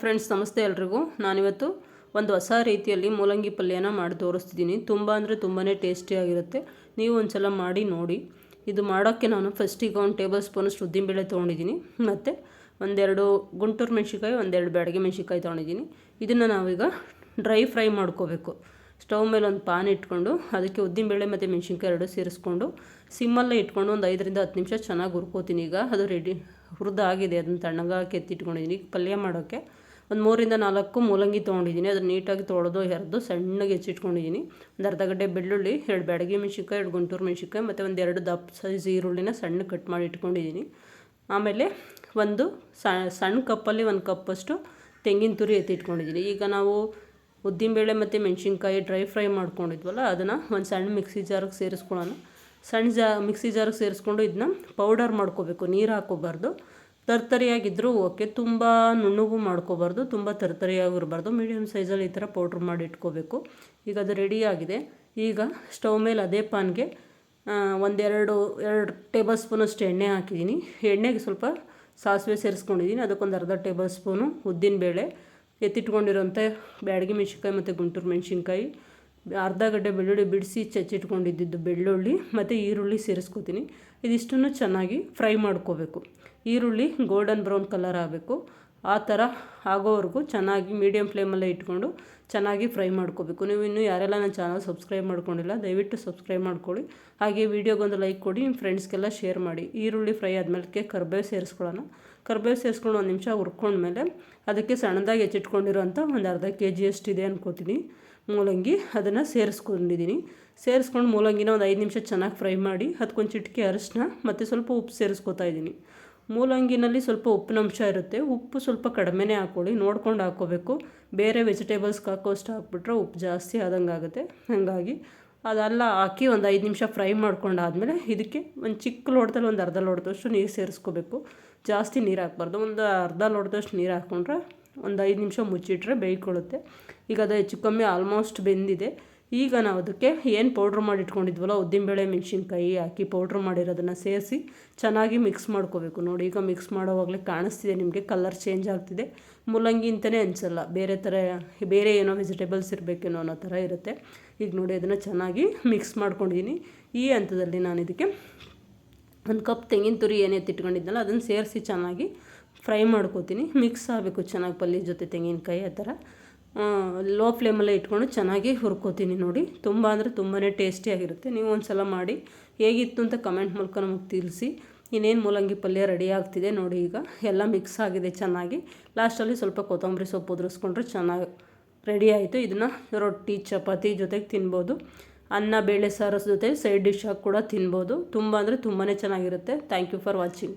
Friends ನಮಸ್ತೆ ಎಲ್ರಿಗೂ. ನಾನಿವತ್ತು ಒಂದು ಹೊಸ ರೀತಿಯಲ್ಲಿ ಮೂಲಂಗಿ ಪಲ್ಯನ ಮಾಡಿ ತೋರಿಸ್ತಿದ್ದೀನಿ. ತುಂಬ ಅಂದರೆ ತುಂಬಾ ಟೇಸ್ಟಿಯಾಗಿರುತ್ತೆ ನೀವು ಒಂದು ಸಲ ಮಾಡಿ ನೋಡಿ. ಇದು ಮಾಡೋಕ್ಕೆ ನಾನು ಫಸ್ಟಿಗೆ ಒಂದು ಟೇಬಲ್ ಸ್ಪೂನಷ್ಟು ಉದ್ದಿನಬೇಳೆ ತೊಗೊಂಡಿದ್ದೀನಿ. ಮತ್ತು ಒಂದೆರಡು ಗುಂಟೂರು ಮೆಣಸಿಕಾಯಿ ಒಂದೆರಡು ಬ್ಯಾಡಗೆ ಮೆಣಸಿಕಾಯಿ ತೊಗೊಂಡಿದ್ದೀನಿ. ಇದನ್ನು ನಾವೀಗ ಡ್ರೈ ಫ್ರೈ ಮಾಡ್ಕೋಬೇಕು. ಸ್ಟವ್ ಮೇಲೆ ಒಂದು ಪಾನ್ ಇಟ್ಕೊಂಡು ಅದಕ್ಕೆ ಉದ್ದಿನಬೇಳೆ ಮತ್ತು ಮೆಣಸಿನ್ಕಾಯಿ ಎರಡು ಸೇರಿಸ್ಕೊಂಡು ಸಿಮ್ಮಲ್ಲೇ ಇಟ್ಕೊಂಡು ಒಂದು ಐದರಿಂದ ಹತ್ತು ನಿಮಿಷ ಚೆನ್ನಾಗಿ ಹುರ್ಕೋತೀನಿ. ಈಗ ಅದು ರೆಡಿ ಹುರಿದಾಗಿದೆ. ಅದನ್ನು ತಣ್ಣಗಾಗಿ ಎತ್ತಿಟ್ಕೊಂಡಿದ್ದೀನಿ ಪಲ್ಯ ಮಾಡೋಕ್ಕೆ ಒಂದು ಮೂರಿಂದ ನಾಲ್ಕು ಮೂಲಂಗಿ ತೊಗೊಂಡಿದ್ದೀನಿ. ಅದನ್ನು ನೀಟಾಗಿ ತೊಳೆದು ಹೆರೆದು ಸಣ್ಣಗೆ ಹೆಚ್ಚಿಟ್ಕೊಂಡಿದ್ದೀನಿ. ಒಂದು ಅರ್ಧ ಗಡ್ಡೆ ಬೆಳ್ಳುಳ್ಳಿ, ಎರಡು ಬ್ಯಾಡಗಿ ಮೆಣಸಿನ್ಕಾಯಿ, ಎರಡು ಗುಂಟೂರು ಮೆಣಸಿನ್ಕಾಯಿ, ಮತ್ತು ಒಂದು ಎರಡು ದಪ್ಪ ಸೈಜ್ ಈರುಳ್ಳಿನ ಸಣ್ಣ ಕಟ್ ಮಾಡಿ ಇಟ್ಕೊಂಡಿದ್ದೀನಿ. ಆಮೇಲೆ ಒಂದು ಸಣ್ಣ ಕಪ್ಪಲ್ಲಿ ಒಂದು ಕಪ್ಪಷ್ಟು ತೆಂಗಿನ ತುರಿ ಎತ್ತಿಟ್ಕೊಂಡಿದ್ದೀನಿ ಈಗ ನಾವು ಉದ್ದಿನಬೇಳೆ ಮತ್ತು ಮೆಣಸಿನ್ಕಾಯಿ ಡ್ರೈ ಫ್ರೈ ಮಾಡ್ಕೊಂಡಿದ್ವಲ್ಲ, ಅದನ್ನು ಒಂದು ಸಣ್ಣ ಮಿಕ್ಸಿ ಜಾರಿಗೆ ಸೇರಿಸ್ಕೊಳ್ಳೋಣ. ಸಣ್ಣ ಜಾ, ಮಿಕ್ಸಿ ಜಾರಿಗೆ ಸೇರಿಸ್ಕೊಂಡು ಇದನ್ನ ಪೌಡರ್ ಮಾಡ್ಕೋಬೇಕು. ನೀರು ಹಾಕೋಬಾರ್ದು ತರ್ತರಿಯಾಗಿದ್ದರೂ ಓಕೆ. ತುಂಬ ನುಣ್ಣಗೂ ಮಾಡ್ಕೋಬಾರ್ದು, ತುಂಬ ತರ್ತರಿಯಾಗಿರಬಾರ್ದು. ಮೀಡಿಯಮ್ ಸೈಜಲ್ಲಿ ಈ ಥರ ಪೌಡ್ರ್ ಮಾಡಿ ಇಟ್ಕೋಬೇಕು. ಈಗ ಅದು ರೆಡಿಯಾಗಿದೆ ಈಗ ಸ್ಟವ್ ಮೇಲೆ ಅದೇ ಪಾನ್ಗೆ ಒಂದೆರಡು, ಎರಡು ಟೇಬಲ್ ಸ್ಪೂನಷ್ಟು ಎಣ್ಣೆ ಹಾಕಿದ್ದೀನಿ. ಎಣ್ಣೆಗೆ ಸ್ವಲ್ಪ ಸಾಸಿವೆ ಸೇರಿಸ್ಕೊಂಡಿದ್ದೀನಿ. ಅದಕ್ಕೊಂದು ಅರ್ಧ ಟೇಬಲ್ ಸ್ಪೂನು ಉದ್ದಿನಬೇಳೆ ಎತ್ತಿಟ್ಕೊಂಡಿರೋಂಥ ಬ್ಯಾಡಗಿ ಮೆಣಸಿನ್ಕಾಯಿ ಮತ್ತು ಗುಂಟೂರು ಮೆಣಸಿನ್ಕಾಯಿ. ಅರ್ಧ ಗಡ್ಡೆ ಬೆಳ್ಳುಳ್ಳಿ ಬಿಡಿಸಿ ಚಚ್ಚಿಟ್ಕೊಂಡಿದ್ದು ಬೆಳ್ಳುಳ್ಳಿ ಮತ್ತು ಈರುಳ್ಳಿ ಸೇರಿಸ್ಕೊತೀನಿ. ಇದಿಷ್ಟನ್ನು ಚೆನ್ನಾಗಿ ಫ್ರೈ ಮಾಡ್ಕೋಬೇಕು. ಈರುಳ್ಳಿ ಗೋಲ್ಡನ್ ಬ್ರೌನ್ ಕಲರ್ ಆಗಬೇಕು. ಆ ಥರ ಆಗೋವರೆಗೂ ಚೆನ್ನಾಗಿ ಮೀಡಿಯಮ್ ಫ್ಲೇಮಲ್ಲೇ ಇಟ್ಕೊಂಡು ಚೆನ್ನಾಗಿ ಫ್ರೈ ಮಾಡ್ಕೋಬೇಕು. ನೀವು ಇನ್ನೂ ಯಾರೆಲ್ಲ ನನ್ನ ಚಾನಲ್ ಸಬ್ಸ್ಕ್ರೈಬ್ ಮಾಡ್ಕೊಂಡಿಲ್ಲ, ದಯವಿಟ್ಟು ಸಬ್ಸ್ಕ್ರೈಬ್ ಮಾಡ್ಕೊಳ್ಳಿ. ಹಾಗೆ ವೀಡಿಯೋಗೊಂದು ಲೈಕ್ ಕೊಡಿ, ನಿಮ್ಮ ಫ್ರೆಂಡ್ಸ್ಗೆಲ್ಲ ಶೇರ್ ಮಾಡಿ. ಈರುಳ್ಳಿ ಫ್ರೈ ಆದಮೇಲೆ ಕರ್ಬೇವು ಸೇರಿಸ್ಕೊಳ್ಳೋಣ. ಕರ್ಬೇವು ಸೇರಿಸ್ಕೊಂಡು ಒಂದು ನಿಮಿಷ ಹುರ್ಕೊಂಡ್ಮೇಲೆ ಅದಕ್ಕೆ ಸಣ್ಣದಾಗಿ ಹೆಚ್ಚಿಟ್ಕೊಂಡಿರೋಂಥ ಒಂದು ಅರ್ಧ ಕೆ ಇದೆ ಅನ್ಕೋತೀನಿ. ಮೂಲಂಗಿ ಅದನ್ನು ಸೇರಿಸ್ಕೊಂಡಿದ್ದೀನಿ. ಸೇರಿಸ್ಕೊಂಡು ಮೂಲಂಗಿನ ಒಂದು ಐದು ನಿಮಿಷ ಚೆನ್ನಾಗಿ ಫ್ರೈ ಮಾಡಿ ಅದಕ್ಕೊಂದು ಚಿಟಿಕೆ ಅರಿಶಿನ ಮತ್ತು ಸ್ವಲ್ಪ ಉಪ್ಪು ಸೇರಿಸ್ಕೊತಾ ಇದ್ದೀನಿ. ಮೂಲಂಗಿನಲ್ಲಿ ಸ್ವಲ್ಪ ಉಪ್ಪಿನಂಶ ಇರುತ್ತೆ. ಉಪ್ಪು ಸ್ವಲ್ಪ ಕಡಿಮೆನೇ ಹಾಕ್ಕೊಳ್ಳಿ ನೋಡ್ಕೊಂಡು ಹಾಕ್ಕೋಬೇಕು ಬೇರೆ ವೆಜಿಟೇಬಲ್ಸ್ಗೆ ಹಾಕೋಷ್ಟು ಹಾಕ್ಬಿಟ್ರೆ ಉಪ್ಪು ಜಾಸ್ತಿ ಆದಂಗೆ ಆಗುತ್ತೆ. ಹಾಗಾಗಿ ಅದೆಲ್ಲ ಹಾಕಿ ಒಂದು ಐದು ನಿಮಿಷ ಫ್ರೈ ಮಾಡ್ಕೊಂಡಾದಮೇಲೆ ಇದಕ್ಕೆ ಒಂದು ಚಿಕ್ಕ ಲೋಟದಲ್ಲಿ ಒಂದು ಅರ್ಧ ಲೋಟದಷ್ಟು ನೀರು ಸೇರಿಸ್ಕೋಬೇಕು. ಜಾಸ್ತಿ ನೀರು ಹಾಕ್ಬಾರ್ದು. ಒಂದು ಅರ್ಧ ಲೋಟದಷ್ಟು ನೀರು ಹಾಕ್ಕೊಂಡ್ರೆ ಒಂದು ಐದು ನಿಮಿಷ ಮುಚ್ಚಿಟ್ರೆ ಬೇಯ್ಕೊಳ್ಳುತ್ತೆ. ಈಗ ಅದು ಹೆಚ್ಚು ಕಮ್ಮಿ ಆಲ್ಮೋಸ್ಟ್ ಬೆಂದಿದೆ. ಈಗ ನಾವು ಅದಕ್ಕೆ ಏನು ಪೌಡ್ರ್ ಮಾಡಿ ಇಟ್ಕೊಂಡಿದ್ವಲ್ಲ ಉದ್ದಿನಬೇಳೆ, ಮೆಣಸಿನ್ಕಾಯಿ ಹಾಕಿ ಪೌಡ್ರ್ ಮಾಡಿರೋದನ್ನು ಸೇರಿಸಿ ಚೆನ್ನಾಗಿ ಮಿಕ್ಸ್ ಮಾಡ್ಕೋಬೇಕು. ನೋಡಿ, ಈಗ ಮಿಕ್ಸ್ ಮಾಡೋವಾಗಲೇ ಕಾಣಿಸ್ತಿದೆ, ನಿಮಗೆ ಕಲರ್ ಚೇಂಜ್ ಆಗ್ತಿದೆ. ಮೂಲಂಗಿ ಅಂತಲೇ ಅನಿಸಲ್ಲ, ಬೇರೆ ಥರ ಬೇರೆ ಏನೋ ವೆಜಿಟೇಬಲ್ಸ್ ಇರಬೇಕೇನೋ ಅನ್ನೋ ಥರ ಇರುತ್ತೆ. ಈಗ ನೋಡಿ, ಅದನ್ನು ಚೆನ್ನಾಗಿ ಮಿಕ್ಸ್ ಮಾಡ್ಕೊಂಡಿದ್ದೀನಿ ಈ ಹಂತದಲ್ಲಿ ನಾನು ಇದಕ್ಕೆ ಒಂದು ಕಪ್ ತೆಂಗಿನ ತುರಿ ಏನೇ ತಿಟ್ಕೊಂಡಿದ್ನಲ್ಲ ಅದನ್ನು ಸೇರಿಸಿ ಚೆನ್ನಾಗಿ ಫ್ರೈ ಮಾಡ್ಕೋತೀನಿ. ಮಿಕ್ಸ್ ಆಗಬೇಕು ಚೆನ್ನಾಗಿ ಪಲ್ಯ ಜೊತೆ ತೆಂಗಿನಕಾಯಿ ಆ ಥರ ಲೋ ಫ್ಲೇಮಲ್ಲೇ ಇಟ್ಕೊಂಡು ಚೆನ್ನಾಗಿ ಹುರ್ಕೋತೀನಿ ನೋಡಿ. ತುಂಬ ಅಂದರೆ ತುಂಬಾ ಟೇಸ್ಟಿಯಾಗಿರುತ್ತೆ ನೀವು ಒಂದು ಸಲ ಮಾಡಿ, ಹೇಗಿತ್ತು ಅಂತ ಕಮೆಂಟ್ ಮೂಲಕ ನಮಗೆ ತಿಳಿಸಿ. ಇನ್ನೇನು ಮೂಲಂಗಿ ಪಲ್ಯ ರೆಡಿ ಆಗ್ತಿದೆ ನೋಡಿ ಈಗ. ಎಲ್ಲ ಮಿಕ್ಸ್ ಆಗಿದೆ ಚೆನ್ನಾಗಿ. ಲಾಸ್ಟಲ್ಲಿ ಸ್ವಲ್ಪ ಕೊತ್ತಂಬರಿ ಸೊಪ್ಪು ಉದುರಿಸ್ಕೊಂಡ್ರೆ ಚೆನ್ನಾಗಿ ರೆಡಿ ಆಯಿತು. ಇದನ್ನು ರೊಟ್ಟಿ, ಚಪಾತಿ ಜೊತೆಗೆ ತಿನ್ಬೋದು. ಅನ್ನ, ಬೇಳೆ ಸಾರಸ್ ಜೊತೆ ಸೈಡ್ ಡಿಶ್ ಆಗಿ ಕೂಡ ತಿನ್ಬೋದು. ತುಂಬ ಅಂದರೆ ತುಂಬಾ ಚೆನ್ನಾಗಿರುತ್ತೆ. Thank you for watching